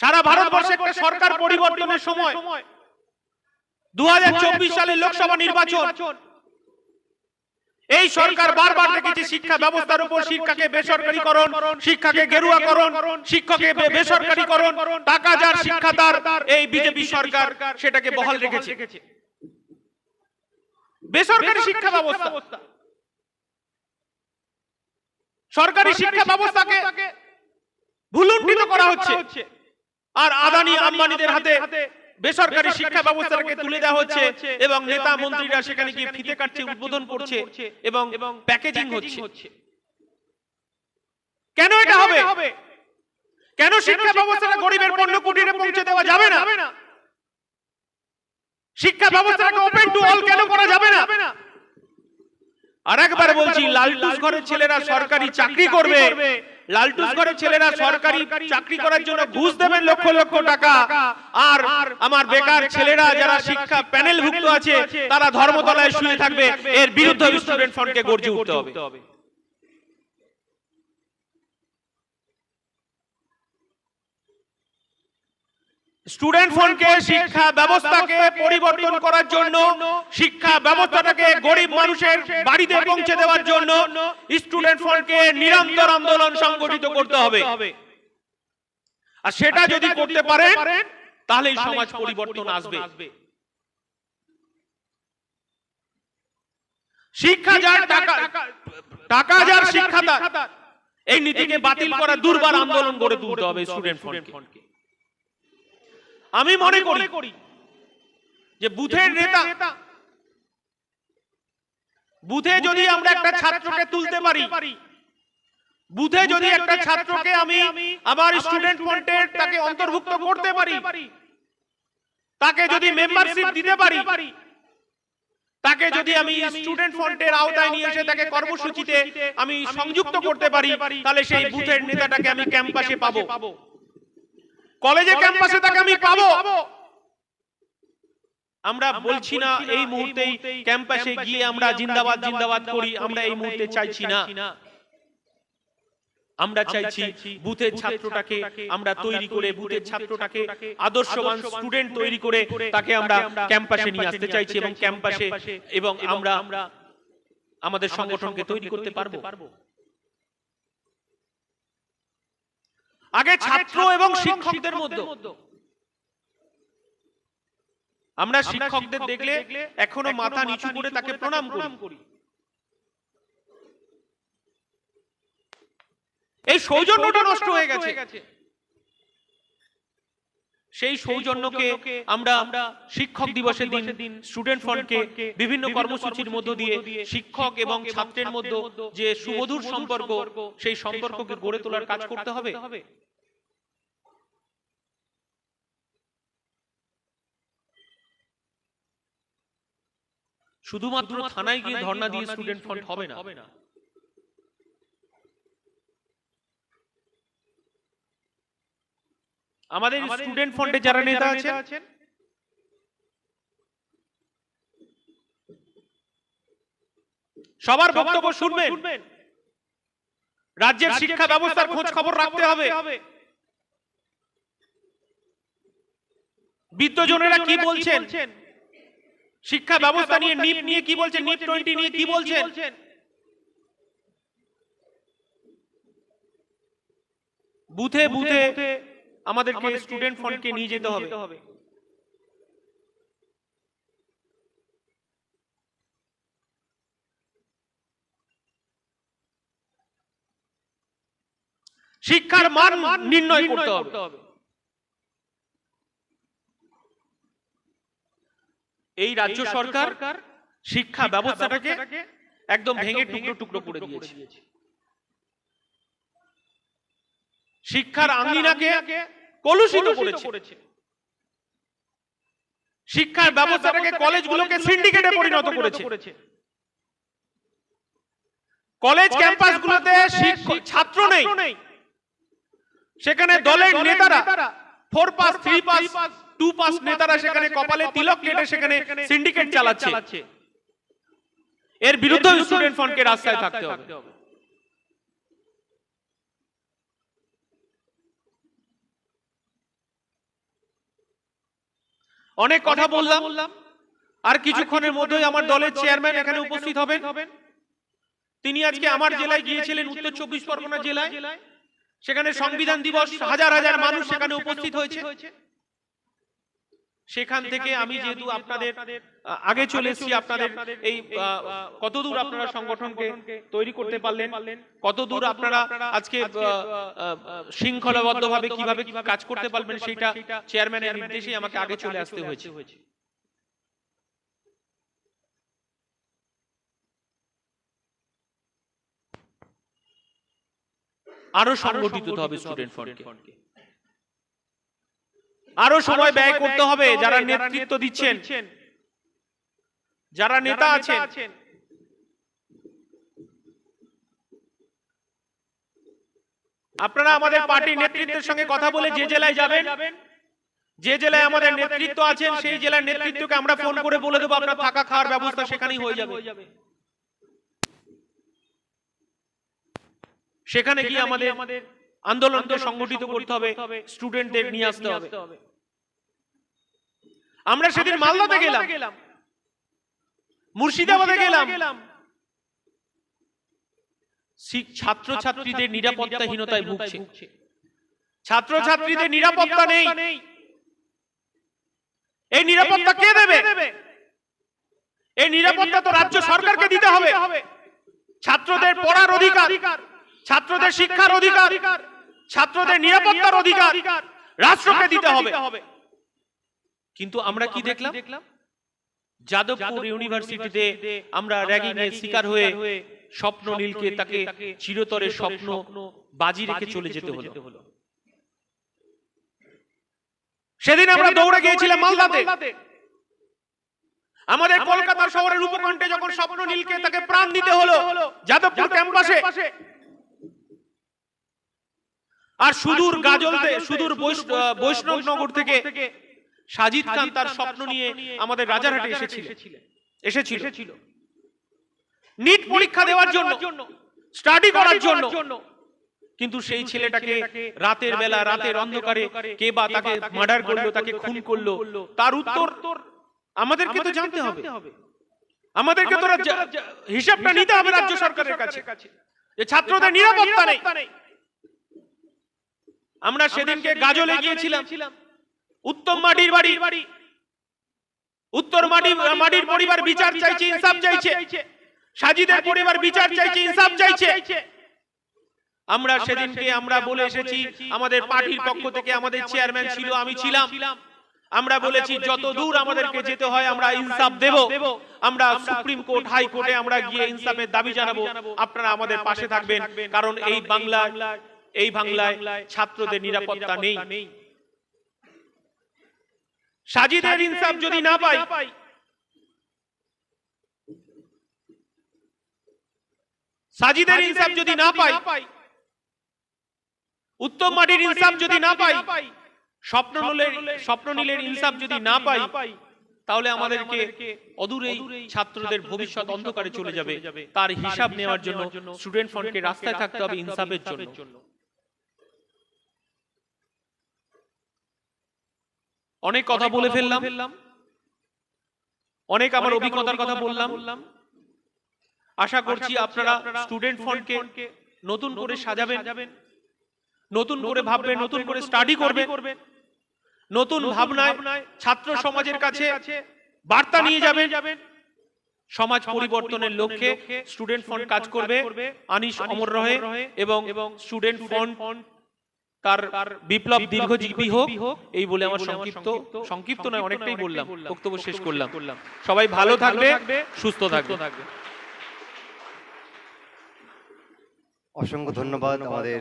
সারা ভারতবর্ষে একটা সরকার পরিবর্তনের সময়। দু সালের লোকসভা নির্বাচন। এই সরকার বারবার দেখেছে শিক্ষা ব্যবস্থার উপর শিক্ষাকে বেসরকারীকরণ শিক্ষাকে গেরুয়াকরণ শিক্ষাকে বেসরকারীকরণ টাকা যার শিক্ষা তার এই বিজেপি সরকার সেটাকে বহাল রেখেছে। বেসরকারি শিক্ষা ব্যবস্থা। সরকারি শিক্ষা ব্যবস্থাকে ভুলুণ্ঠিত করা হচ্ছে। আর আদানি আম্বানিদের হাতে বেসরকারি শিক্ষা ব্যবস্থাটাকে তুলে দেওয়া হচ্ছে এবং নেতা মন্ত্রীরা সেখানে গিয়ে ফিতে কাটছে উদ্বোধন করছে এবং প্যাকেজিং হচ্ছে। কেন এটা হবে? কেন শিক্ষা ব্যবস্থাটা গরিবের পণ্য কুটিরে পৌঁছে দেওয়া যাবে না? শিক্ষা ব্যবস্থাটাকে ওপেন টু অল কেন করা যাবে না? আর একবার বলছি লালটুস ঘরের ছেলেরা সরকারি চাকরি করবে। লালটুস ঘরের ছেলেরা সরকারি চাকরি করার জন্য ঘুষ দেবেন লক্ষ লক্ষ টাকা। আর আমার বেকার ছেলেরা যারা শিক্ষা প্যানেলভুক্ত আছে তারা ধর্মতলায় শুয়ে থাকবে এর বিরুদ্ধে স্টুডেন্ট ফ্রন্টকে গর্জে উঠতে হবে। স্টুডেন্ট ফ্রন্টকে শিক্ষা ব্যবস্থাকে পরিবর্তন করার জন্য শিক্ষা ব্যবস্থাটাকে গরিব মানুষের বাড়িতে পৌঁছে দেওয়ার জন্য স্টুডেন্ট ফ্রন্টকে নিরন্তর আন্দোলন সংগঠিত করতে হবে। আর সেটা যদি করতে পারেন তাহলে সমাজ পরিবর্তন আসবে। শিক্ষা যার টাকা টাকা যার শিক্ষা এই নীতিকে বাতিল করা দুর্বার আন্দোলন গড়ে তুলতে হবে স্টুডেন্ট ফ্রন্টকে আমি মনে করি যে বুথের নেতা বুথে যদি আমরা একটা ছাত্রকে তুলতে পারি বুথে যদি একটা ছাত্রকে আমি আমার স্টুডেন্ট ফ্রন্টের তাকে অন্তর্ভুক্ত করতে পারি। তাকে যদি মেম্বারশিপ দিতে পারি। তাকে যদি আমি স্টুডেন্ট ফ্রন্টের আওতায় নিয়ে এসে তাকে কর্মসূচিতে আমি সংযুক্ত করতে পারি তাহলে সেই বুথের নেতাটাকে আমি ক্যাম্পাসে পাবো। কলেজে ক্যাম্পাসে তাকে আমি পাবো। আমরা বলছি না এই মুহূর্তেই ক্যাম্পাসে গিয়ে আমরা জিন্দাবাদ জিন্দাবাদ করি আমরা এই মুহূর্তে চাইছি না। আমরা চাইছি বুথের ছাত্রটাকে আমরা তৈরি করে বুথের ছাত্রটাকে আদর্শবান স্টুডেন্ট তৈরি করে তাকে আমরা ক্যাম্পাসে নিয়ে আসতে চাইছি এবং ক্যাম্পাসে এবং আমরা আমাদের সংগঠনকে তৈরি করতে পারব। আগে ছাত্র এবং শিক্ষকদের মধ্যে। আমরা শিক্ষকদের দেখলে এখনও মাথা নিচু করে তাকে প্রণাম করি। এই সৌজন্যটা নষ্ট হয়ে গেছে। সেই সৌজন্যকে আমরা শিক্ষক দিবসের দিন স্টুডেন্ট ফ্রন্টকে বিভিন্ন কর্মসূচির মধ্য দিয়ে শিক্ষক এবং ছাত্রের মধ্যে যে সুমধুর সম্পর্ক সেই সম্পর্ককে গড়ে তোলার কাজ করতে হবে। শুধুমাত্র থানায় গিয়ে ধর্ণা দিয়ে স্টুডেন্ট ফ্রন্ট হবে না। আমাদের স্টুডেন্ট ফ্রন্টে যারা নেতা আছেন? সবার বক্তব্য শুনবেন। রাজ্যের শিক্ষা ব্যবস্থার খোঁজ খবর রাখতে হবে। বিদ্যজনেরা কি বলছেন? শিক্ষা ব্যবস্থা নিয়ে নিপ নিয়ে কি বলছেন? নিপ টোয়েন্টি নিয়ে কি বলছেন? বুথে বুথে আমাদেরকে স্টুডেন্ট ফ্রন্টকে নিয়ে যেতে হবে। শিক্ষার মান নির্ণয় করতে হবে। এই রাজ্য সরকার শিক্ষা ব্যবস্থাটাকে একদম ভেঙে টুকরো টুকরো করে দিয়েছে। শিক্ষার আঙ্গিনাকে কলুষিত করেছে। শিক্ষার ব্যবস্থাটাকে কলেজগুলোকে সিন্ডিকেটে পরিণত করেছে। কলেজ ক্যাম্পাসগুলোতে শিক্ষক ছাত্র নেই। সেখানে দলের নেতারা four pass three pass two pass নেতারা সেখানে কপালে তিলক কেটে সেখানে সিন্ডিকেট চালাচ্ছে। এর বিরুদ্ধে স্টুডেন্ট ফ্রন্টকে রাস্তায় থাকতে হবে। অনেক কথা বললাম। আর কিছুক্ষণের মধ্যেই আমার দলের চেয়ারম্যান এখানে উপস্থিত হবেন। তিনি আজকে আমার জেলায় গিয়েছিলেন উত্তর চব্বিশ পরগনা জেলায়। সেখানে সংবিধান দিবস হাজার হাজার মানুষ সেখানে উপস্থিত হয়েছে। সেখান থেকে আমি যেহেতু আপনাদের আগে চলে এসেছি আপনাদের এই কতদূর আপনারা সংগঠনকে তৈরি করতে পারলেন? কতদূর আপনারা আজকে শৃঙ্খলাবদ্ধভাবে কীভাবে কাজ করতে পারবেন সেটা চেয়ারম্যানের নির্দেশেই আমাকে আগে চলে আসতে হয়েছে। আরও সংগঠিত হবে স্টুডেন্ট ফ্রন্টকে আরও সময় ব্যয় করতে হবে যারা নেতৃত্ব দিচ্ছেন। যারা নেতা আছেন। আপনারা আমাদের পার্টির নেতৃত্বের সঙ্গে কথা বলে যে জেলায় যাবেন যে জেলায় আমাদের নেতৃত্ব আছেন সেই জেলার নেতৃত্বকে আমরা ফোন করে বলে দেবো আপনার থাকা খাওয়ার ব্যবস্থা সেখানেই হয়ে যাবে। সেখানে গিয়ে আমাদের আন্দোলনকে সংগঠিত করতে হবে স্টুডেন্টদের নিয়ে আসতে হবে। আমরা সেদিন মালদাতে গেলাম। মুর্শিদাবাদে গেলাম। শিক- ছাত্রছাত্রীদের নিরাপত্তাহীনতায় ভুগছে। ছাত্রছাত্রীদের নিরাপত্তা নেই। এই নিরাপত্তা কে দেবে? এই নিরাপত্তা তো রাজ্য সরকারকে দিতে হবে। ছাত্রদের পড়ার অধিকার। ছাত্রদের শিক্ষার অধিকার ছাত্রদের নিরাপত্তার অধিকার রাষ্ট্রকে দিতে হবে। কিন্তু আমরা কি দেখলাম? যাদবপুর ইউনিভার্সিটিতে আমরা র্যাগিং এর শিকার হয়ে স্বপ্ন নীলকে তাকে চিরতরে স্বপ্ন বাজি রেখে চলে যেতে হলো। সেদিন আমরা দৌড়ে গিয়েছিলাম মালদাতে। আমাদের কলকাতা শহরের উপকণ্ঠে যখন স্বপ্ন নীলকে তাকে প্রাণ দিতে হলো যাদবপুর ক্যাম্পাসে আর সুদূর গাজলতে সুদূর বৈষ্ণবনগর থেকে সাজিদ খান তার স্বপ্ন নিয়ে আমাদের রাজারহাটে এসেছিলেন এসেছিল। নিট পরীক্ষা দেওয়ার জন্য। স্টাডি করার জন্য। কিন্তু সেই ছেলেটাকে রাতের বেলা রাতের অন্ধকারে কে বা তাকে মার্ডার করল তাকে খুন করল তার উত্তর আমাদেরকে তো জানতে হবে। আমাদেরকে তো হিসাবটা নিতে হবে রাজ্য সরকারের কাছে। যে ছাত্রদের নিরাপত্তা নেই। আমরা সেদিনকে গাজলে গিয়েছিলাম। উত্তম মাটির বাড়ি। উত্তর মাটি মাটির পরিবার বিচার চাইছে ইনসাফ চাইছে। সাজিদের পরিবার বিচার চাইছে ইনসাফ চাইছে। আমরা সেদিনকে আমরা বলে এসেছি আমাদের পার্টির পক্ষ থেকে আমাদের চেয়ারম্যান ছিল আমি ছিলাম। আমরা বলেছি যত দূর আমাদেরকে যেতে হয় আমরা ইনসাফ দেব। আমরা সুপ্রিম কোর্ট হাই কোর্টে আমরা গিয়ে ইনসাফের দাবি জানাব। আপনারা আমাদের পাশে থাকবেন কারণ এই বাংলা এই বাংলায় ছাত্রদের নিরাপত্তা নেই। সাজিদের ইনসাফ যদি না পাই সাজিদের ইনসাফ যদি না পাই উত্তম মাটির ইনসাফ যদি না পাই স্বপ্ন নীলের স্বপ্ন নীলের ইনসাফ যদি না পাই তাহলে আমাদেরকে অদূরেই ছাত্রদের ভবিষ্যৎ অন্ধকারে চলে যাবে। তার হিসাব নেওয়ার জন্য স্টুডেন্ট ফ্রন্টকে রাস্তায় থাকতে হবে ইনসাফের জন্য। অনেক কথা বলে ফেললাম। অনেক আমার অভিজ্ঞতার কথা বললাম। আশা করছি আপনারা স্টুডেন্ট ফ্রন্টকে নতুন করে সাজাবেন। নতুন করে ভাববেন নতুন করে স্টাডি করবে নতুন ভাবনায় ছাত্র সমাজের কাছে বার্তা নিয়ে যাবেন। সমাজ পরিবর্তনের লক্ষ্যে স্টুডেন্ট ফন্ড কাজ করবে। আনিস অমর রহে এবং স্টুডেন্ট ফ্রন্ট তার বিপ্লব দীর্ঘজীবী হোক এই বলে আমার সংক্ষিপ্ত সংক্ষিপ্ত নয় অনেকটাই বললাম বক্তব্য শেষ করলাম। সবাই ভালো থাকবে সুস্থ থাকবে। অসংখ্য ধন্যবাদ আমাদের